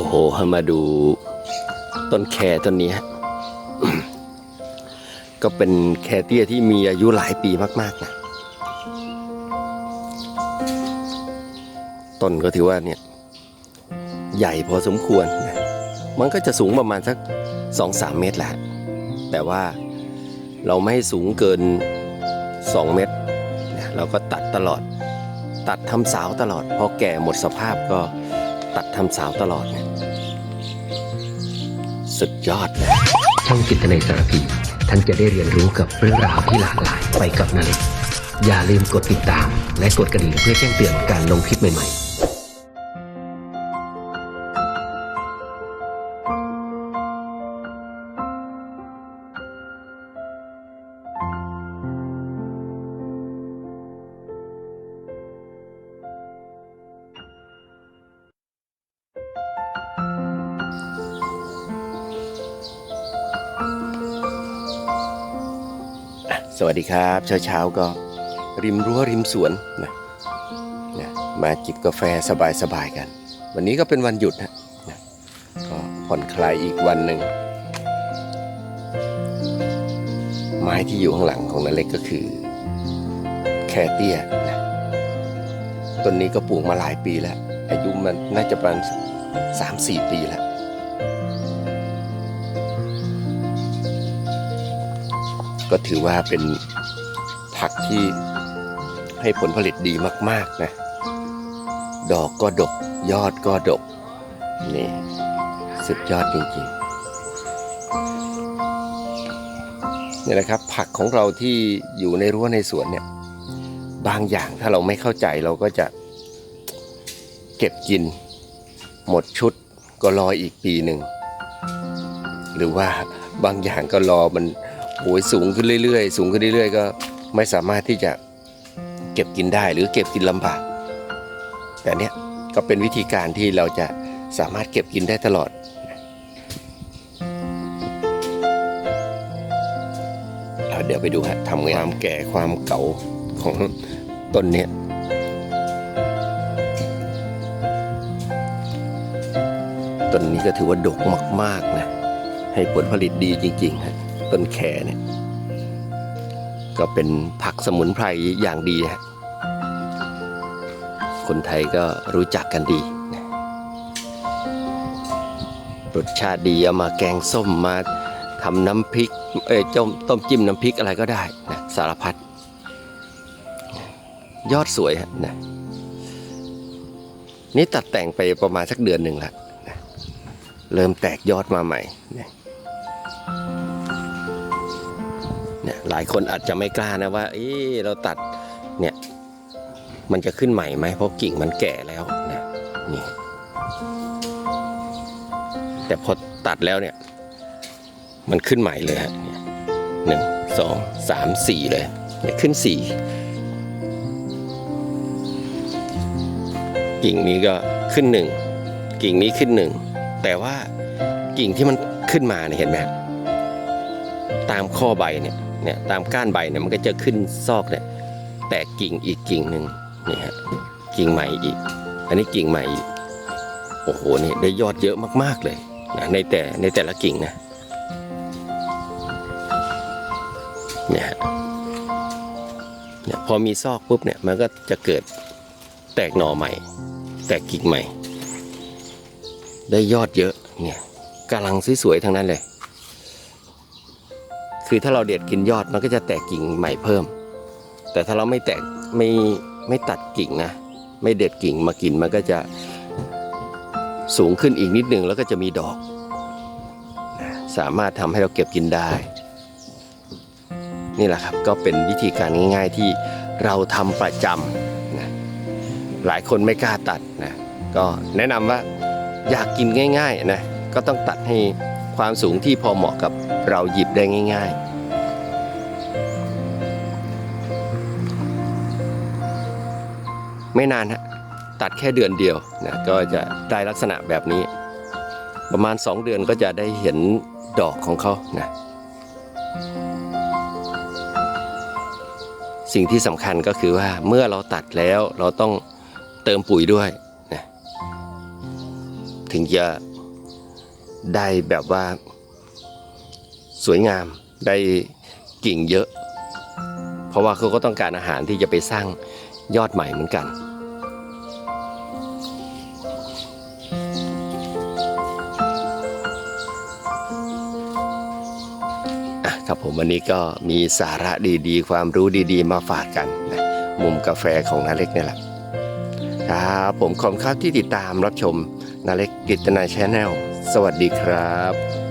อ้โหมาดูต้นแคต้นนี้ก็เป็นแคเตี้ยที่มีอายุหลายปีมาก ๆ นะ ต้นก็ถือว่าเนี่ย ใหญ่พอสมควรนะมันก็จะสูงประมาณสักสองสามเมตรแหละ แต่ว่าเราไม่ให้สูงเกิน 2 เมตร เราก็ตัดตลอด ตัดทำสาวตลอด พอแก่หมดสภาพก็ ตัดทำสาวตลอดเนี่ยสุดยอดเลยช่องจิตนาสารพีท่านจะได้เรียนรู้กับเรื่องราวที่หลากหลายไปกับนาเล็กอย่าลืมกดติดตาม และกดกระดิ่งเพื่อแจ้งเตือนการลงคลิปใหม่ๆ สวัสดีครับเช้าๆก็ริมรั้วริมสวนนะนะมาจิบกาแฟสบายๆกัน วันนี้ก็เป็นวันหยุดนะนะก็ผ่อนคลายอีกวันหนึ่งไม้ที่อยู่ข้างหลังของนาเล็กก็คือ แคเตียนะต้นนี้ก็ปลูกมาหลายปีแล้ว อายุมันน่าจะประมาณสามสี่ปีแล้ว ก็ถือว่าเป็นผักที่ให้ผลผลิตดีมาก ๆ นะ ดอกก็ดก ยอดก็ดก นี่ สุดยอดจริงๆ นี่แหละครับ ผักของเราที่อยู่ในรั้วในสวนเนี่ย บางอย่างถ้าเราไม่เข้าใจเราก็จะเก็บกิน หมดชุดก็รออีกปีหนึ่ง หรือว่าบางอย่างก็รอมัน โอยสูงขึ้นเรื่อยๆ สูงขึ้นเรื่อยๆ ก็ไม่สามารถที่จะเก็บกินได้หรือเก็บกินลำบาก แต่เนี้ยก็เป็นวิธีการที่เราจะสามารถเก็บกินได้ตลอดเอาเดี๋ยวไปดูฮะทำงความแก่ความเก่าของต้นเนี้ยต้นนี้ก็ถือว่าดกมาก ๆ นะ ให้ผลผลิตดีจริง ๆ ฮะ ต้นแคเนี่ยก็เป็นผักสมุนไพรอย่างดีฮะคนไทยก็รู้จักกันดี รสชาติดีเอามาแกงส้มมาทำน้ำพริก เอ้ยต้มต้มจิ้มน้ำพริกอะไรก็ได้นะสารพัดยอดสวยฮะนะนี่ตัดแต่งไปประมาณสักเดือนหนึ่งล้วนะเริ่มแตกยอดมาใหม่นะ เนี่ยหลายคนอาจจะไม่กล้านะว่าเอ๊ะเราตัดเนี่ยมันจะขึ้นใหม่ไหมเพราะกิ่งมันแก่แล้วนะนี่แต่พอตัดแล้วเนี่ย มันขึ้นใหม่เลยฮะหนึ่งสองสามสี่เลยเนี่ยขึ้นสี่กิ่งนี้ก็ขึ้นหนึ่งกิ่งนี้ขึ้นหนึ่งแต่ว่ากิ่งที่มันขึ้นมาเนี่ยเห็นไหมตามข้อใบเนี่ย เนี่ยตามก้านใบเนี่ยมันก็จะขึ้นซอกเนี่ยแตกกิ่งอีกกิ่งหนึ่งนี่ฮะกิ่งใหม่อีก อันนี้กิ่งใหม่อีกโอ้โหนี่ได้ยอดเยอะมากๆเลยนะในแต่ในแต่ละกิ่งนะเนี่ยฮะเนี่ยพอมีซอกปุ๊บเนี่ยมันก็จะเกิดแตกหน่อใหม่ แตกกิ่งใหม่ ได้ยอดเยอะเนี่ยกำลังสวยๆทั้งนั้นเลย คือถ้าเราเด็ดกินยอดมันก็จะแตกกิ่งใหม่เพิ่ม แต่ถ้าเราไม่แตกไม่ไม่ตัดกิ่งนะ ไม่เด็ดกิ่งมากินมันก็จะสูงขึ้นอีกนิดหนึ่งแล้วก็จะมีดอก สามารถทำให้เราเก็บกินได้ นี่แหละครับก็เป็นวิธีการง่าย ๆที่เราทำประจำนะหลายคนไม่กล้าตัดนะก็แนะนำว่าอยากกินง่ายๆนะก็ต้องตัดให้ ความสูงที่พอเหมาะกับเราหยิบได้ง่าย ๆไม่นานฮะตัดแค่เดือนเดียวนะก็จะได้ลักษณะแบบนี้ ประมาณ 2 เดือนก็จะได้เห็นดอกของเขานะสิ่งที่สำคัญก็คือว่าเมื่อเราตัดแล้วเราต้องเติมปุ๋ยด้วยนะถึงจะ ได้แบบว่า สวยงามได้กิ่งเยอะ เพราะว่าเขาก็ต้องการอาหารที่จะไปสร้างยอดใหม่เหมือนกันอะครับผมวันนี้ก็มีสาระดีๆ ความรู้ดีๆ มาฝากกันนะมุมกาแฟของนาเล็กนี่แหละครับผมขอบคุณครับที่ติดตามรับชมนาเล็กกิตนาชแนล สวัสดีครับ